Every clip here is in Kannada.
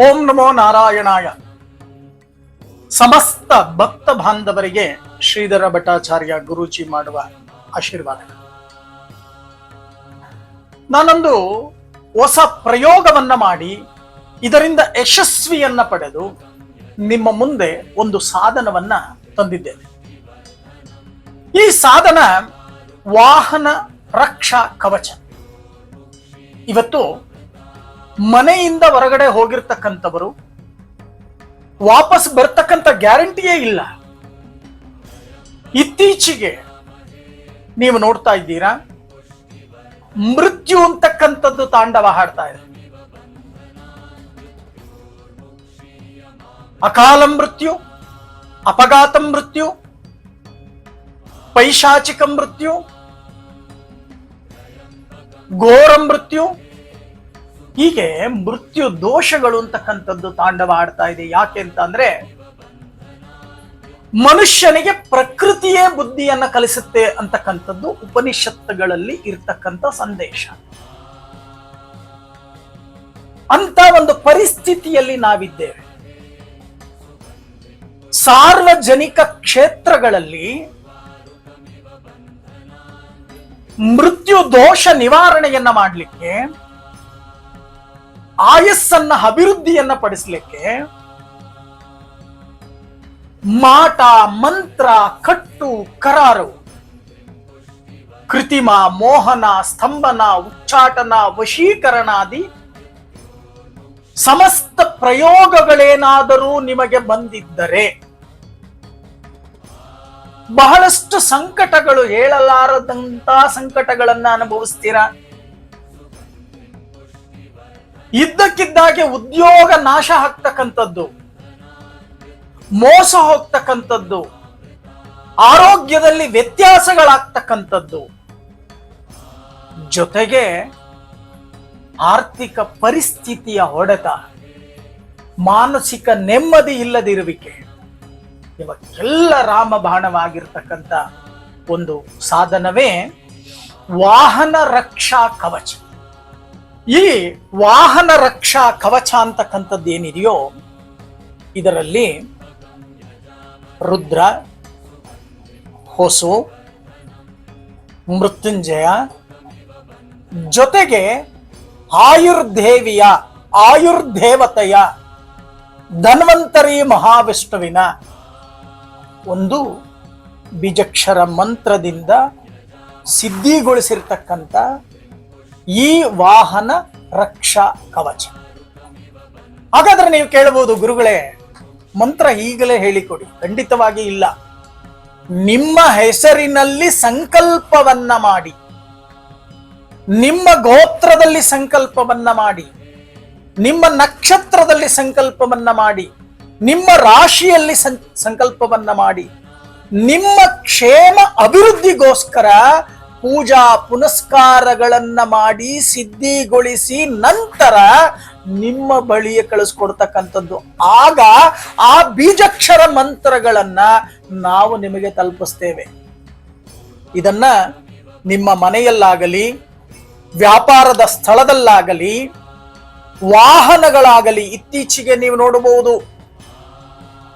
ಓಂ ನಮೋ ನಾರಾಯಣಾಯ. ಸಮಸ್ತ ಭಕ್ತ ಬಾಂಧವರಿಗೆ ಶ್ರೀಧರ ಭಟ್ಟಾಚಾರ್ಯ ಗುರುಜಿ ಮಾಡುವ ಆಶೀರ್ವಾದ. ನಾನೊಂದು ಹೊಸ ಪ್ರಯೋಗವನ್ನ ಮಾಡಿ, ಇದರಿಂದ ಯಶಸ್ವಿಯನ್ನ ಪಡೆದು ನಿಮ್ಮ ಮುಂದೆ ಒಂದು ಸಾಧನವನ್ನ ತಂದಿದ್ದೇನೆ. ಈ ಸಾಧನ ವಾಹನ ರಕ್ಷಾ ಕವಚ. ಇವತ್ತು ಮನೆಯಿಂದ ಹೊರಗಡೆ ಹೋಗಿರ್ತಕ್ಕಂಥವರು ವಾಪಸ್ ಬರ್ತಕ್ಕಂಥ ಗ್ಯಾರಂಟಿಯೇ ಇಲ್ಲ. ಇತ್ತೀಚೆಗೆ ನೀವು ನೋಡ್ತಾ ಇದ್ದೀರಾ, ಮೃತ್ಯು ಅಂತಕ್ಕಂಥದ್ದು ತಾಂಡವ ಹಾಡ್ತಾ ಇದೆ. ಅಕಾಲ ಮೃತ್ಯು, ಅಪಘಾತ ಮೃತ್ಯು, ಪೈಶಾಚಿಕ ಮೃತ್ಯು, ಘೋರ ಮೃತ್ಯು ಹೀಗೆ ಮೃತ್ಯು ದೋಷಗಳು ಅಂತಕ್ಕಂಥದ್ದು ತಾಂಡವ ಆಡ್ತಾ ಇದೆ. ಯಾಕೆ ಅಂತ ಅಂದ್ರೆ, ಮನುಷ್ಯನಿಗೆ ಪ್ರಕೃತಿಯೇ ಬುದ್ಧಿಯನ್ನ ಕಲಿಸುತ್ತೆ ಅಂತಕ್ಕಂಥದ್ದು ಉಪನಿಷತ್ತುಗಳಲ್ಲಿ ಇರ್ತಕ್ಕಂಥ ಸಂದೇಶ. ಅಂತ ಒಂದು ಪರಿಸ್ಥಿತಿಯಲ್ಲಿ ನಾವಿದ್ದೇವೆ. ಸಾರ್ವಜನಿಕ ಕ್ಷೇತ್ರಗಳಲ್ಲಿ ಮೃತ್ಯು ದೋಷ ನಿವಾರಣೆಯನ್ನ ಮಾಡಲಿಕ್ಕೆ ಆಯಸ್ಸನ್ನ ಅಭಿವೃದ್ಧಿಯನ್ನ ಪಡಿಸ್ಲಿಕ್ಕೆ ಮಾಟ, ಮಂತ್ರ, ಕಟ್ಟು, ಕರಾರು, ಕೃತಿಮ, ಮೋಹನ, ಸ್ತಂಭನ, ಉಚ್ಚಾಟನ, ವಶೀಕರಣಾದಿ ಸಮಸ್ತ ಪ್ರಯೋಗಗಳೇನಾದರೂ ನಿಮಗೆ ಬಂದಿದ್ದರೆ, ಬಹಳಷ್ಟು ಸಂಕಟಗಳು ಹೇಳಲಾರದಂತ ಸಂಕಟಗಳನ್ನ ಅನುಭವಿಸ್ತೀರಾ? ಇದ್ದಕ್ಕಿದ್ದಾಗೆ ಉದ್ಯೋಗ ನಾಶ ಆಗ್ತಕ್ಕಂಥದ್ದು, ಮೋಸ ಹೋಗ್ತಕ್ಕಂಥದ್ದು, ಆರೋಗ್ಯದಲ್ಲಿ ವ್ಯತ್ಯಾಸಗಳಾಗ್ತಕ್ಕಂಥದ್ದು, ಜೊತೆಗೆ ಆರ್ಥಿಕ ಪರಿಸ್ಥಿತಿಯ ಹೊಡೆತ, ಮಾನಸಿಕ ನೆಮ್ಮದಿ ಇಲ್ಲದಿರುವಿಕೆ ಇವಕ್ಕೆಲ್ಲ ರಾಮಬಾಣವಾಗಿರ್ತಕ್ಕಂಥ ಒಂದು ಸಾಧನವೇ ವಾಹನ ರಕ್ಷಾ ಕವಚ. ಈ ವಾಹನ ರಕ್ಷಾ ಕವಚ ಅಂತಕ್ಕಂಥದ್ದು ಏನಿದೆಯೋ ಇದರಲ್ಲಿ ರುದ್ರ, ಹೊಸು, ಮೃತ್ಯುಂಜಯ, ಜೊತೆಗೆ ಆಯುರ್ದೇವಿಯ, ಆಯುರ್ದೇವತೆಯ, ಧನ್ವಂತರಿ ಮಹಾವಿಷ್ಣುವಿನ ಒಂದು ಬೀಜಕ್ಷರ ಮಂತ್ರದಿಂದ ಸಿದ್ಧಿಗೊಳಿಸಿರ್ತಕ್ಕಂಥ ಈ ವಾಹನ ರಕ್ಷಾ ಕವಚ. ಹಾಗಾದ್ರೆ ನೀವು ಕೇಳಬಹುದು, ಗುರುಗಳೇ, ಮಂತ್ರ ಈಗಲೇ ಹೇಳಿಕೊಡಿ. ಖಂಡಿತವಾಗಿ ಇಲ್ಲ. ನಿಮ್ಮ ಹೆಸರಿನಲ್ಲಿ ಸಂಕಲ್ಪವನ್ನ ಮಾಡಿ. ನಿಮ್ಮ ಗೋತ್ರದಲ್ಲಿ ಸಂಕಲ್ಪವನ್ನ ಮಾಡಿ. ನಿಮ್ಮ ನಕ್ಷತ್ರದಲ್ಲಿ ಸಂಕಲ್ಪವನ್ನ ಮಾಡಿ. ನಿಮ್ಮ ರಾಶಿಯಲ್ಲಿ ಸಂಕಲ್ಪವನ್ನ ಮಾಡಿ. ನಿಮ್ಮ ಕ್ಷೇಮ ಅಭಿವೃದ್ಧಿಗೋಸ್ಕರ ಪೂಜಾ ಪುನಸ್ಕಾರಗಳನ್ನ ಮಾಡಿ ಸಿದ್ಧಿಗೊಳಿಸಿ ನಂತರ ನಿಮ್ಮ ಬಳಿಯೇ ಕಳಿಸ್ಕೊಡ್ತಕ್ಕಂಥದ್ದು. ಆಗ ಆ ಬೀಜಕ್ಷರ ಮಂತ್ರಗಳನ್ನ ನಾವು ನಿಮಗೆ ತಲುಪಿಸ್ತೇವೆ. ಇದನ್ನ ನಿಮ್ಮ ಮನೆಯಲ್ಲಾಗಲಿ, ವ್ಯಾಪಾರದ ಸ್ಥಳದಲ್ಲಾಗಲಿ, ವಾಹನಗಳಾಗಲಿ ಇತ್ತೀಚೆಗೆ ನೀವು ನೋಡಬಹುದು.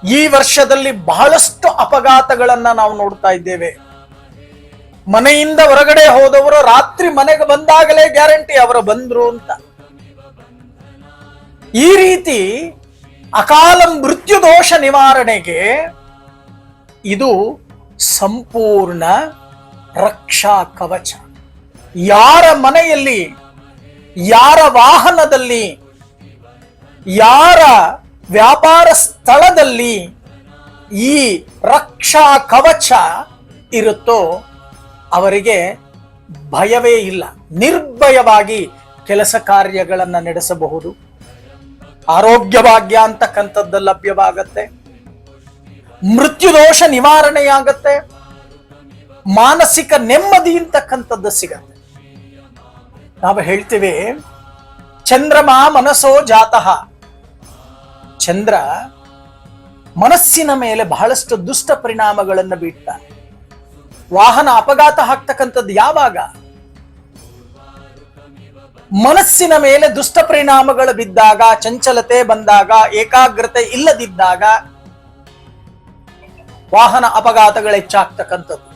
ಈ ವರ್ಷದಲ್ಲಿ ಬಹಳಷ್ಟು ಅಪಘಾತಗಳನ್ನ ನಾವು ನೋಡ್ತಾ ಇದ್ದೇವೆ. ಮನೆಯಿಂದ ಹೊರಗಡೆ ಹೋದವರು ರಾತ್ರಿ ಮನೆಗೆ ಬಂದಾಗಲೇ ಗ್ಯಾರಂಟಿ ಅವರು ಬಂದ್ರು ಅಂತ. ಈ ರೀತಿ ಅಕಾಲ ಮೃತ್ಯು ದೋಷ ನಿವಾರಣೆಗೆ ಇದು ಸಂಪೂರ್ಣ ರಕ್ಷಾ ಕವಚ. ಯಾರ ಮನೆಯಲ್ಲಿ, ಯಾರ ವಾಹನದಲ್ಲಿ, ಯಾರ ವ್ಯಾಪಾರ ಸ್ಥಳದಲ್ಲಿ ಈ ರಕ್ಷಾ ಕವಚ ಇರುತ್ತೋ ಅವರಿಗೆ ಭಯವೇ ಇಲ್ಲ. ನಿರ್ಭಯವಾಗಿ ಕೆಲಸ ಕಾರ್ಯಗಳನ್ನು ನಡೆಸಬಹುದು. ಆರೋಗ್ಯ ಭಾಗ್ಯ ಅಂತಕ್ಕಂಥದ್ದು ಲಭ್ಯವಾಗತ್ತೆ. ಮೃತ್ಯುದೋಷ ನಿವಾರಣೆಯಾಗತ್ತೆ. ಮಾನಸಿಕ ನೆಮ್ಮದಿ ಅಂತಕ್ಕಂಥದ್ದು ಸಿಗತ್ತೆ. ನಾವು ಹೇಳ್ತೇವೆ, ಚಂದ್ರಮ ಮನಸ್ಸೋ ಜಾತಃ. ಚಂದ್ರ ಮನಸ್ಸಿನ ಮೇಲೆ ಬಹಳಷ್ಟು ದುಷ್ಟ ಪರಿಣಾಮಗಳನ್ನು ಬೀಳ್ತಾನೆ ವಾಹನ ಅಪಘಾತ ಆಗ್ತಕ್ಕಂಥದ್ದು ಯಾವಾಗ? ಮನಸ್ಸಿನ ಮೇಲೆ ದುಷ್ಟ ಪರಿಣಾಮಗಳು ಬಿದ್ದಾಗ, ಚಂಚಲತೆ ಬಂದಾಗ, ಏಕಾಗ್ರತೆ ಇಲ್ಲದಿದ್ದಾಗ ವಾಹನ ಅಪಘಾತಗಳು ಹೆಚ್ಚಾಗ್ತಕ್ಕಂಥದ್ದು.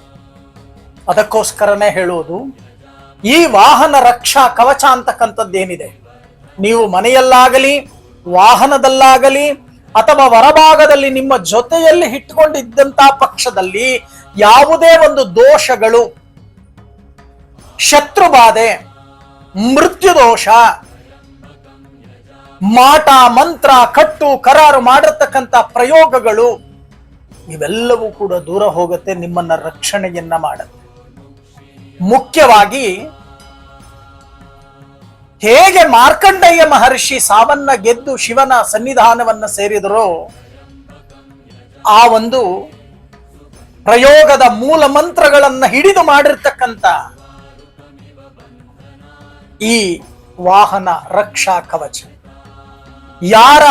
ಅದಕ್ಕೋಸ್ಕರನೇ ಹೇಳುವುದು ಈ ವಾಹನ ರಕ್ಷಾ ಕವಚ ಅಂತಕ್ಕಂಥದ್ದೇನಿದೆ? ನೀವು ಮನೆಯಲ್ಲಾಗಲಿ, ವಾಹನದಲ್ಲಾಗಲಿ ಅಥವಾ ಹೊರಭಾಗದಲ್ಲಿ ನಿಮ್ಮ ಜೊತೆಯಲ್ಲಿ ಇಟ್ಕೊಂಡಿದ್ದಂತಹ ಪಕ್ಷದಲ್ಲಿ ಯಾವುದೇ ಒಂದು ದೋಷಗಳು, ಶತ್ರುಬಾಧೆ, ಮೃತ್ಯು ದೋಷ, ಮಾಟ, ಮಂತ್ರ, ಕಟ್ಟು, ಕರಾರು ಮಾಡಿರ್ತಕ್ಕಂಥ ಪ್ರಯೋಗಗಳು, ಇವೆಲ್ಲವೂ ಕೂಡ ದೂರ ಹೋಗುತ್ತೆ ನಿಮ್ಮನ್ನ ರಕ್ಷಣೆಯನ್ನ ಮಾಡುತ್ತೆ. ಮುಖ್ಯವಾಗಿ ಹೇಗೆ ಮಾರ್ಕಂಡಯ್ಯ ಮಹರ್ಷಿ ಸಾವನ್ನ ಗೆದ್ದು ಶಿವನ ಸನ್ನಿಧಾನವನ್ನ ಸೇರಿದರೋ? ಆ ಒಂದು ಪ್ರಯೋಗದ ಮೂಲ ಮಂತ್ರಗಳನ್ನ ಹಿಡಿದು ಮಾಡಿರ್ತಕ್ಕಂಥ ಈ ವಾಹನ ರಕ್ಷಾ ಕವಚ. ಯಾರ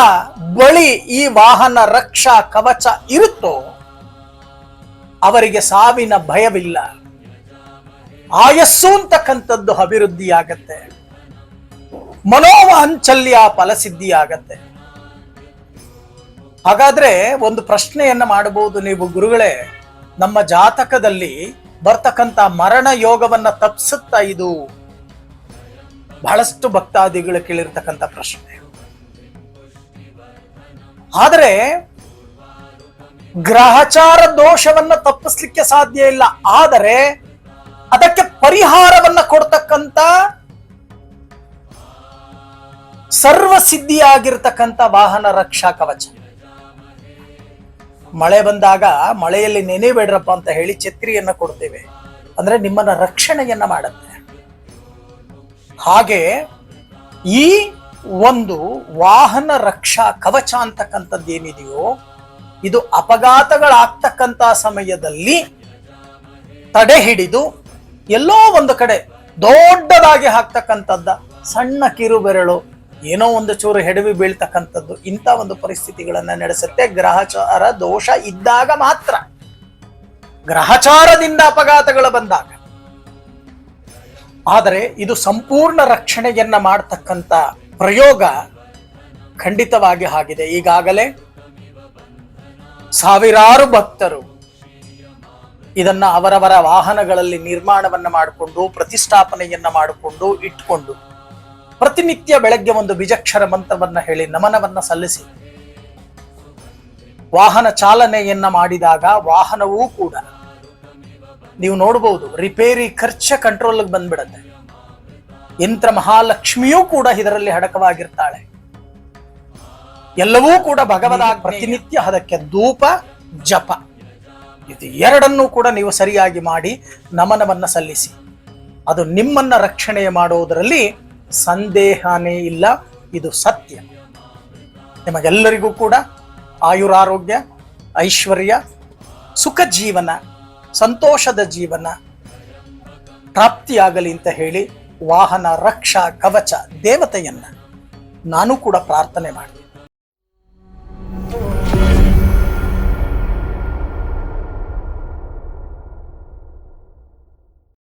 ಬಳಿ ಈ ವಾಹನ ರಕ್ಷಾ ಕವಚ ಇರುತ್ತೋ ಅವರಿಗೆ ಸಾವಿನ ಭಯವಿಲ್ಲ. ಆಯಸ್ಸು ಅಂತಕ್ಕಂಥದ್ದು ಅಭಿವೃದ್ಧಿಯಾಗತ್ತೆ. ಮನೋವಾಂಚಲ್ಯ ಫಲಸಿದ್ಧಿಯಾಗತ್ತೆ. ಹಾಗಾದ್ರೆ ಒಂದು ಪ್ರಶ್ನೆಯನ್ನ ಮಾಡಬಹುದು ನೀವು ಗುರುಗಳೇ. ನಮ್ಮ ಜಾತಕದಲ್ಲಿ ಬರ್ತಕ್ಕಂಥ ಮರಣ ಯೋಗವನ್ನ ತಪ್ಪಿಸುತ್ತಾ ಇದು? ಬಹಳಷ್ಟು ಭಕ್ತಾದಿಗಳು ಕೇಳಿರ್ತಕ್ಕಂಥ ಪ್ರಶ್ನೆ. ಆದರೆ ಗ್ರಹಚಾರ ದೋಷವನ್ನ ತಪ್ಪಿಸ್ಲಿಕ್ಕೆ ಸಾಧ್ಯ ಇಲ್ಲ. ಆದರೆ ಅದಕ್ಕೆ ಪರಿಹಾರವನ್ನ ಕೊಡ್ತಕ್ಕಂತ ಸರ್ವಸಿದ್ಧಿಯಾಗಿರ್ತಕ್ಕಂಥ ವಾಹನ ರಕ್ಷಾ ಕವಚ. ಮಳೆ ಬಂದಾಗ ಮಳೆಯಲ್ಲಿ ನೆನೆಬೇಡ್ರಪ್ಪ ಅಂತ ಹೇಳಿ ಛತ್ರಿಯನ್ನ ಕೊಡ್ತೇವೆ. ಅಂದ್ರೆ ನಿಮ್ಮನ್ನ ರಕ್ಷಣೆಯನ್ನ ಮಾಡುತ್ತೆ. ಹಾಗೆ ಈ ಒಂದು ವಾಹನ ರಕ್ಷಾ ಕವಚ ಅಂತಕ್ಕಂಥದ್ದು ಏನಿದೆಯೋ, ಇದು ಅಪಘಾತಗಳಾಗ್ತಕ್ಕಂಥ ಸಮಯದಲ್ಲಿ ತಡೆ ಹಿಡಿದು ಎಲ್ಲೋ ಒಂದು ಕಡೆ ದೊಡ್ಡದಾಗಿ ಹಾಕ್ತಕ್ಕಂಥದ್ದ ಸಣ್ಣ ಕಿರು ಬೆರಳು ಏನೋ ಒಂದು ಚೂರು ಹೆಡವಿ ಬೀಳ್ತಕ್ಕಂಥದ್ದು ಇಂಥ ಒಂದು ಪರಿಸ್ಥಿತಿಗಳನ್ನ ನಡೆಸುತ್ತೆ. ಗ್ರಹಚಾರ ದೋಷ ಇದ್ದಾಗ ಮಾತ್ರ. ಗ್ರಹಚಾರದಿಂದ ಅಪಘಾತಗಳು ಬಂದಾಗ. ಆದರೆ ಇದು ಸಂಪೂರ್ಣ ರಕ್ಷಣೆಯನ್ನ ಮಾಡತಕ್ಕಂಥ ಪ್ರಯೋಗ ಖಂಡಿತವಾಗಿ ಆಗಿದೆ. ಈಗಾಗಲೇ ಸಾವಿರಾರು ಭಕ್ತರು ಇದನ್ನ ಅವರವರ ವಾಹನಗಳಲ್ಲಿ ನಿರ್ಮಾಣವನ್ನ ಮಾಡಿಕೊಂಡು, ಪ್ರತಿಷ್ಠಾಪನೆಯನ್ನ ಮಾಡಿಕೊಂಡು, ಇಟ್ಕೊಂಡು ಪ್ರತಿನಿತ್ಯ ಬೆಳಗ್ಗೆ ಒಂದು ಬಿಜಕ್ಷರ ಮಂತ್ರವನ್ನ ಹೇಳಿ ನಮನವನ್ನ ಸಲ್ಲಿಸಿ. ವಾಹನ ಚಾಲನೆಯನ್ನ ಮಾಡಿದಾಗ ವಾಹನವೂ ಕೂಡ ನೀವು ನೋಡಬಹುದು ರಿಪೇರಿ ಖರ್ಚ ಕಂಟ್ರೋಲ್ ಬಂದ್ಬಿಡತ್ತೆ. ಯಂತ್ರ ಮಹಾಲಕ್ಷ್ಮಿಯೂ ಕೂಡ ಇದರಲ್ಲಿ ಹಡಕವಾಗಿರ್ತಾಳೆ. ಎಲ್ಲವೂ ಕೂಡ ಭಗವದ ಪ್ರತಿನಿತ್ಯ ಅದಕ್ಕೆ ಧೂಪ, ಜಪ. ಇದು ಎರಡನ್ನೂ ಕೂಡ ನೀವು ಸರಿಯಾಗಿ ಮಾಡಿ ನಮನವನ್ನ ಸಲ್ಲಿಸಿ. ಅದು ನಿಮ್ಮನ್ನ ರಕ್ಷಣೆ ಮಾಡುವುದರಲ್ಲಿ ಸಂದೇಹನೇ ಇಲ್ಲ, ಇದು ಸತ್ಯ. ನಿಮಗೆಲ್ಲರಿಗೂ ಕೂಡ ಆಯುರಾರೋಗ್ಯ, ಐಶ್ವರ್ಯ, ಸುಖ ಜೀವನ, ಸಂತೋಷದ ಜೀವನ ಪ್ರಾಪ್ತಿಯಾಗಲಿ ಅಂತ ಹೇಳಿ ವಾಹನ, ರಕ್ಷಾ, ಕವಚ, ದೇವತೆಯನ್ನು ನಾನು ಕೂಡ ಪ್ರಾರ್ಥನೆ ಮಾಡ್ತೀನಿ.